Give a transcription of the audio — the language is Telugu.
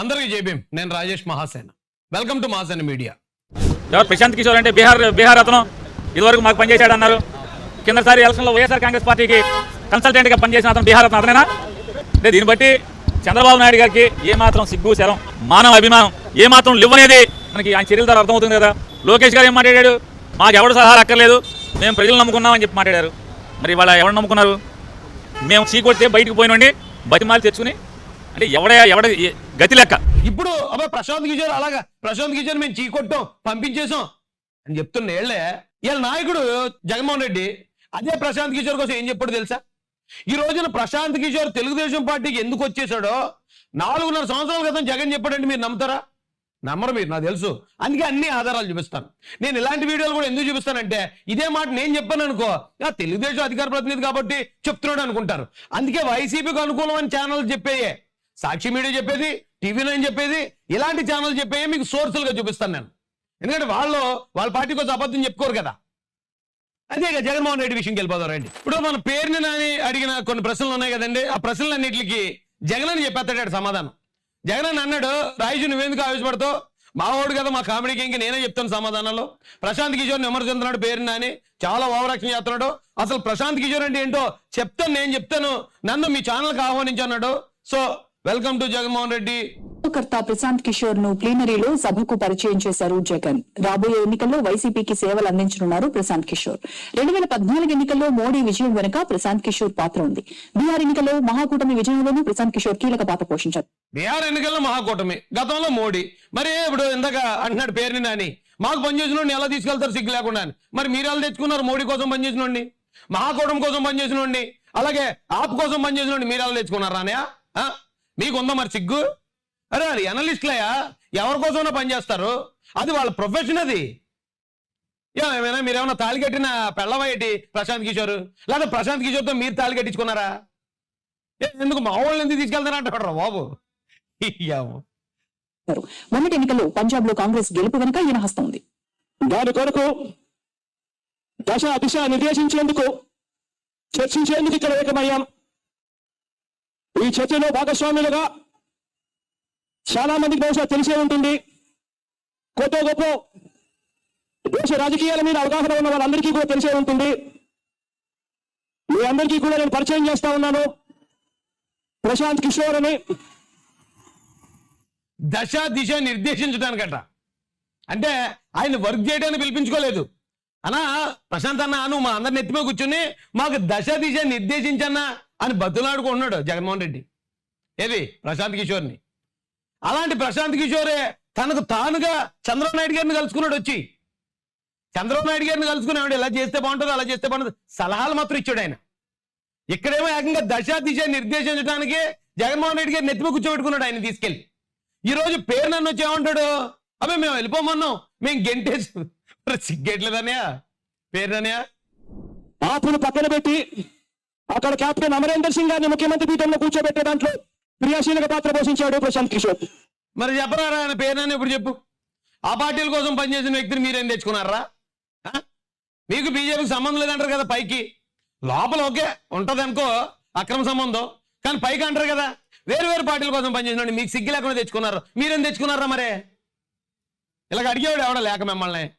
అందరికీ జైభీం నేను Rajesh Mahasena. Welcome to Mahasena media ఎవరు ప్రశాంత్ కిషోర్ అంటే బీహార్ బీహార్ అతను. ఇదివరకు మాకు పనిచేశాడు అన్నారు. కిందసారి ఎలక్షన్లో వైఎస్ఆర్ కాంగ్రెస్ పార్టీకి కన్సల్టెంట్గా పనిచేసిన అతను బీహార్ అతను అతనేనా? అంటే దీన్ని బట్టి చంద్రబాబు నాయుడు గారికి ఏ మాత్రం సిగ్గు శరం మానవ అభిమానం ఏ మాత్రం లివ్వనేది మనకి ఆయన చర్యల ద్వారా అర్థమవుతుంది కదా. లోకేష్ గారు ఏం మాట్లాడాడు? మాకు ఎవడు సలహా అక్కర్లేదు. మేము ప్రజలు నమ్ముకున్నామని చెప్పి మాట్లాడారు. మరి వాళ్ళ ఎవరు నమ్ముకున్నారు? మేము చీకొడితే బయటకు పోయినండి బతిమాలి తెచ్చుకుని అంటే ఎవడ ఎవడ గతి లెక్క. ఇప్పుడు అబ్బా ప్రశాంత్ కిషోర్ అలాగా ప్రశాంత్ కిషోర్ మేము చీకొట్టాం పంపించేసాం అని చెప్తున్న ఏళ్ళే వీళ్ళ నాయకుడు జగన్మోహన్ రెడ్డి అదే ప్రశాంత్ కిషోర్ కోసం ఏం చెప్పాడు తెలుసా? ఈ రోజున ప్రశాంత్ కిషోర్ తెలుగుదేశం పార్టీకి ఎందుకు వచ్చేసాడో నాలుగున్నర సంవత్సరాల క్రితం జగన్ చెప్పాడంటే మీరు నమ్ముతారా? నమ్మరు మీరు నాకు తెలుసు. అందుకే అన్ని ఆధారాలు చూపిస్తాను. నేను ఇలాంటి వీడియోలు కూడా ఎందుకు చూపిస్తానంటే ఇదే మాట నేను చెప్పాను అనుకో తెలుగుదేశం అధికార ప్రతినిధి కాబట్టి చెప్తున్నాడు అనుకుంటారు. అందుకే వైసీపీకి అనుకూలమైన ఛానల్ చెప్పేయే. సాక్షి మీడియా చెప్పేది టీవీ నైన్ చెప్పేది ఇలాంటి ఛానల్ చెప్పేవి మీకు సోర్సులుగా చూపిస్తాను నేను. ఎందుకంటే వాళ్ళు వాళ్ళ పార్టీకి కోసం అబద్ధం చెప్పుకోరు కదా. అదే ఇక జగన్మోహన్ రెడ్డి విషయంకి వెళ్ళిపోతారు ఇప్పుడు మన పేరుని నాని అడిగిన కొన్ని ప్రశ్నలు ఉన్నాయి కదండి. ఆ ప్రశ్నలన్నింటికి జగన్ అని చెప్పేస్తాడు సమాధానం. జగన్ అని అన్నాడు రాయుజు నువ్వెందుకు ఆవేశపడతావు? మావాడు కదా మా కామెడీకి ఇంక నేనే చెప్తాను సమాధానంలో. ప్రశాంత్ కిషోర్ని విమర్శిస్తున్నాడు పేరుని నాని. చాలా ఓవరాక్షన్ చేస్తున్నాడు. అసలు ప్రశాంత్ కిషోర్ అంటే ఏంటో చెప్తాను నేను చెప్తాను. నన్ను మీ ఛానల్కి ఆహ్వానించన్నాడు so welcome to Jaganmohan Reddy కర్త ప్రశాంత్ కిషోర్ను ప్లీనరీలో సభకు పరిచయం చేశారు జగన్. రాబోయే ఎన్నికల్లో వైసీపీకి సేవలు అందించనున్నారు ప్రశాంత్ కిషోర్. రెండు వేల పద్నాలుగు ఎన్నికల్లో మోడీ విజయం వెనుక ప్రశాంత్ కిషోర్ పాత్ర ఉంది. బీహార్ ఎన్నికల్లో మహాకూటమి విజయంలోనూ ప్రశాంత్ కిషోర్ కీలక పాత్ర పోషించారు. బీహార్ ఎన్నికల్లో మహాకూటమి గతంలో మోడీ. మరి ఇప్పుడు ఇందాక అంటున్నాడు పేరుని నాని. మాకు పనిచేసిన ఎలా తీసుకెళ్తారు సిగ్గు లేకుండా. మరి మీరు ఎలా తెచ్చుకున్నారు మోడీ కోసం పనిచేసిన మహాకూటమి కోసం పనిచేసిన అలాగే ఆప్ కోసం పనిచేసిన మీరు ఎలా తెచ్చుకున్నారు రానయా ఉందా మరి సిగ్గు? అరే అది అనలిస్ట్లయా ఎవరి కోసమైనా పనిచేస్తారు అది వాళ్ళ ప్రొఫెషన్ అది. ఏమైనా మీరేమైనా తాళి కట్టిన పెళ్ళవయ్యేటి ప్రశాంత్ కిషోర్? లేదా ప్రశాంత్ కిషోర్తో మీరు తాళి కట్టించుకున్నారా? ఏ, ఎందుకు మా వాళ్ళని ఎందుకు తీసుకెళ్తారంటాడు బాబు? ఇయ్యాము మొన్నటి ఎన్నికల్లో పంజాబ్లో కాంగ్రెస్ గెలుపు వెనుక ఈయన హస్తం ఉంది. దాని కొరకు దశ దిశ నిర్దేశించేందుకు చర్చించేందుకు ఇక్కడ ఏకమయ్యాం. ఈ చర్చలో భాగస్వాములుగా చాలా మందికి బహుశా తెలిసే ఉంటుంది. కొత్త గొప్ప దేశ రాజకీయాల మీద అవగాహన ఉన్న వాళ్ళందరికీ కూడా తెలిసే ఉంటుంది. మీ అందరికీ కూడా నేను పరిచయం చేస్తా ఉన్నాను. ప్రశాంత్ కిషోర్ అని. దశ దిశ నిర్దేశించడానికట. అంటే ఆయన వర్క్ చేయడానికి పిలిపించుకోలేదు. అన్నా ప్రశాంత్ అన్న నువ్వు మా అందరిని ఎత్తిపోయి కూర్చుని మాకు దశ దిశ నిర్దేశించన్నా. అని బతులాడుకుంటున్నాడు జగన్మోహన్ రెడ్డి. ఏది? ప్రశాంత్ కిషోర్ని. అలాంటి ప్రశాంత్ కిషోరే తనకు తానుగా చంద్రబాబు నాయుడు గారిని కలుసుకున్నాడు వచ్చి. చంద్రబాబు నాయుడు గారిని కలుసుకున్నాడు ఇలా చేస్తే బాగుంటుంది అలా చేస్తే బాగుంటుంది. సలహాలు మాత్రం ఇచ్చాడు ఆయన. ఇక్కడేమో ఏకంగా దశ దిశ నిర్దేశించడానికి జగన్మోహన్ రెడ్డి గారి నెత్తిమ కూర్చోబెట్టుకున్నాడు ఆయన తీసుకెళ్ళి. ఈ రోజు పేరు నన్ను వచ్చి ఏమంటాడు? అబ్బాయి మేము వెళ్ళిపోమన్నాం మేము గెంటేసి మరి సిగ్గేట్లేదన్నయ్య. పేరునన్నయ్య ఆపును పక్కన పెట్టి అక్కడ క్యాప్టెన్ అమరేందర్ సింగ్ గారిని ముఖ్యమంత్రి పీఠంలో కూర్చోబెట్టే దాంట్లో క్రియాశీలక పాత్ర పోషించాడు ప్రశాంత్ కిషోర్. మరి చెప్పరా ఆయన పేరునని ఇప్పుడు చెప్పు? ఆ పార్టీల కోసం పనిచేసిన వ్యక్తిని మీరేం తెచ్చుకున్నారా? ఆ? మీకు బీజేపీకి సంబంధం లేదంటారు కదా పైకి. లోపల ఓకే ఉంటుంది అనుకో అక్రమ సంబంధం. కానీ పైకి అంటారు కదా వేరు వేరు పార్టీల కోసం పనిచేసిన మీకు సిగ్గు లేకుండా తెచ్చుకున్నారు. మీరేం తెచ్చుకున్నారా మరే? ఇలాగ అడిగేవాడు ఎవడ లేక మిమ్మల్ని.